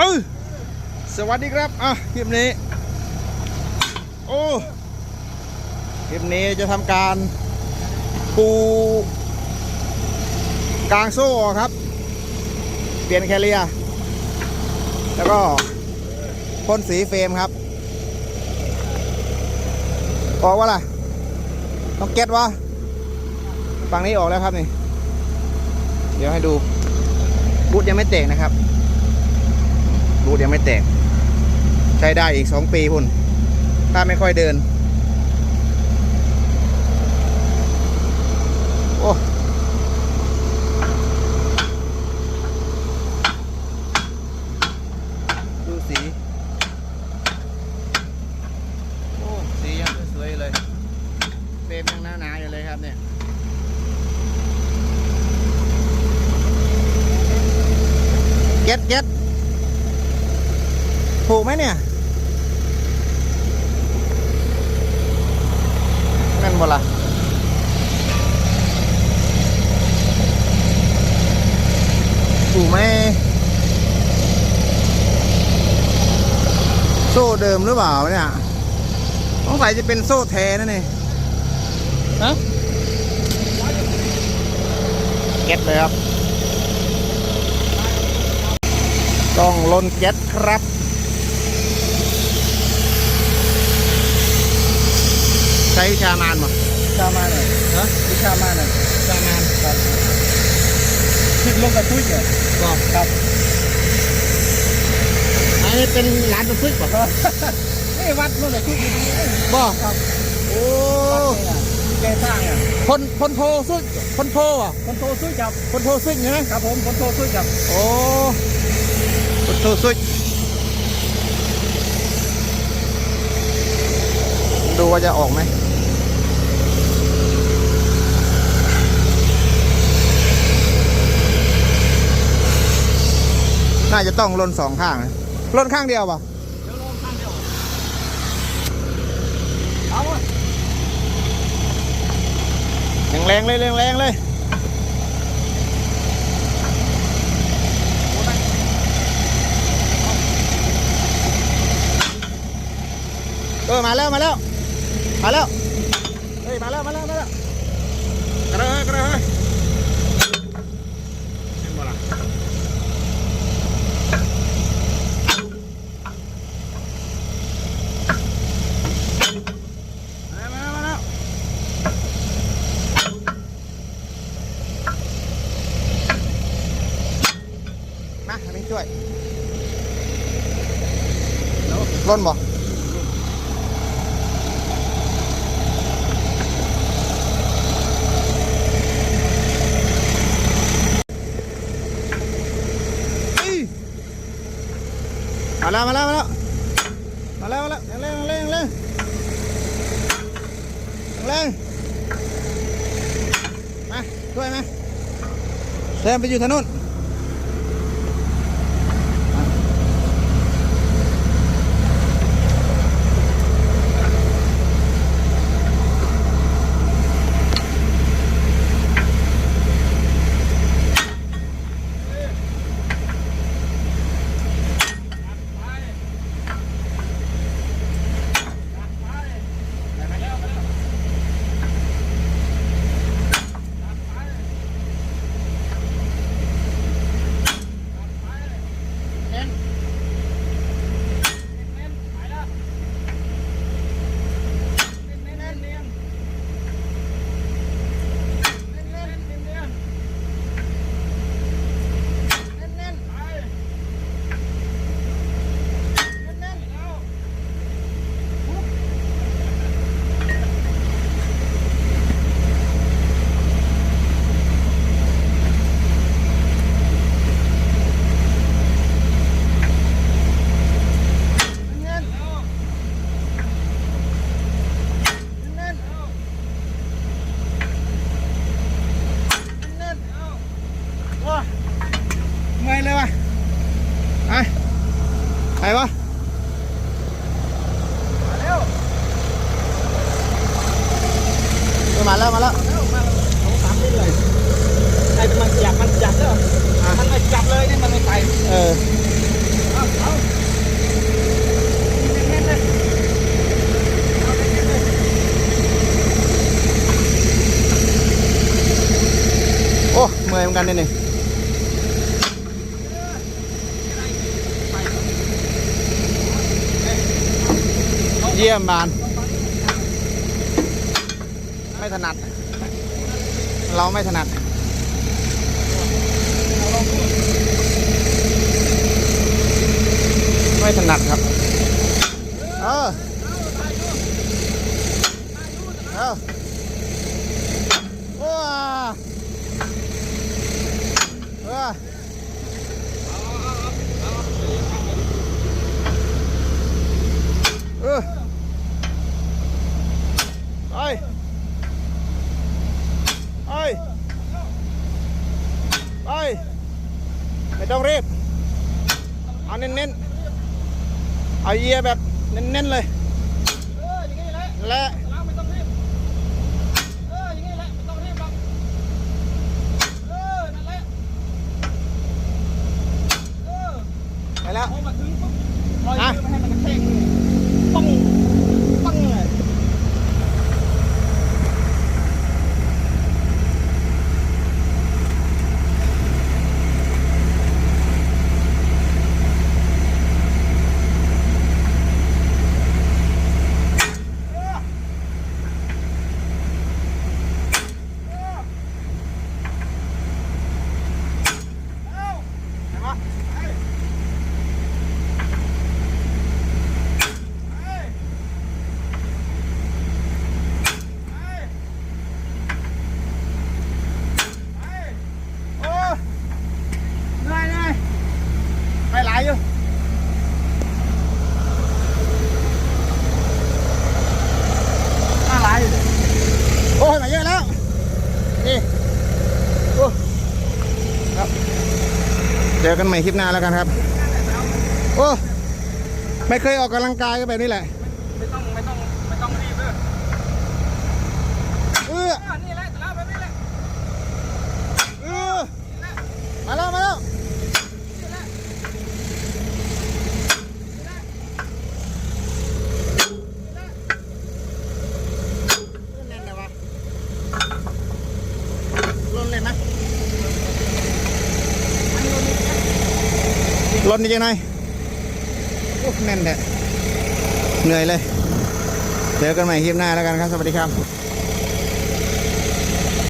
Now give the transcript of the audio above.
เออสวัสดีครับอะคลิปนี้ โอ้คลิปนี้จะทำการปูกลางโซ่ครับ เปลี่ยนแคเรีย แล้วก็พ่นสีเฟรมครับออกว่าล่ะต้องเก็ตวะฝั่งนี้ออกแล้วครับนี่ เดี๋ยวให้ดูบูทยังไม่แตกนะครับ บูทยังไม่แตก ใช้ได้อีกสองปีพุ่น ถ้าไม่ค่อยเดิน โอ้ดูสี โอ้ สียังสวยเลยเฟรมยังหนาๆอยู่เลยครับเนี่ยเก็ตเก็ต ถูกไหมเนี่ยแม่นบ่ล่ะถูกไหมโซ่เดิมหรือเปล่าเนี่ยสงสัยจะเป็นโซ่แท้นั่นเองฮะเก็ตเลยครับ ต้องลนแก๊สครับ ช้วิชามานบ่ชามาหน่อยฮะวิชามาหน่อยชามานครับคิดลงกระตุ้ยเนี่ยบอกครับอันนี้เป็นร้านตัวซึกบ่นี่วัดลงกระตุ้ยดีๆบอกครับโอ้แกสร้างอะคนคนโทซึกคนโทอะคนโตซุ้ยจับคนโทซึกใช่ไหมครับผมคนโตซุ้ยจับโอ้คนโทซึกดูว่าจะออกไหม น่าจะต้องลนสองข้างนะลนข้างเดียวป่ะเดี๋ยวลงข้างเดียวเอาวะแรงๆเลยแรงๆเลยเออมาแล้วมาแล้ว มาแล้ว เฮ้ย มาแล้ว มาแล้วมาแล้วกระเฮ้ยกระเฮ้ยเห็นบ่ล่ะมาแล้วมาแล้วมาแล้วมาอันนี้ ช่วยร่นบ่มาแล้วมาแล้วมาแล้วมาแล้วมาแล้วแรงแรงแรงแรงแรงมาช่วยมาเดินไปอยู่ถนน ไงเลยวะไปไปวะมาแล้วมาแล้วเอาสามนี่เลยไอ้มันจับมันจับแล้วมันไม่จับเลยนี่มันไม่ไปเออเอาเอาโอ้เโอยเหมือนกันนี่ย เยี่ยมบาน ไม่ถนัด เราไม่ถนัดไม่ถนัดครับ เออ เออว้าเออเออไปไป ไป ไม่ต้องรีบ เอาเน้นๆ เอาเยียแบบเน้นๆเลยเอออย่างนี้ และ เราไม่ต้องรีบเอออย่างนี้แหละไม่ต้องรีบหรอกเออนั่นแหละเออ ไปแล้ว พอมาถึงปุ๊บปล่อยมือไม่ให้มันกระแทกมือปังปังเลย เห็นปะโอ้เหนื่อยเหนื่อยไปหลายอยู่ อะไร โอ้ยมาเยอะแล้ว นี่โอ้ครับ เจอกันใหม่คลิปหน้าแล้วกันครับ โอ้ ไม่เคยออกกำลังกายก็แบบนี้แหละ ไม่ต้องไม่ต้องไม่ต้องรีบเลย เออ อ่านี่แหละแต่เราแบบนี้แหละ เออมาแล้ว มาแล้ว นี่แหละ แน่นเลยวะลนเลยไหม ลนยังไงโอ้แน่นแท้เหนื่อยเลย เจอกันใหม่คลิปหน้าแล้วกันครับ สวัสดีครับ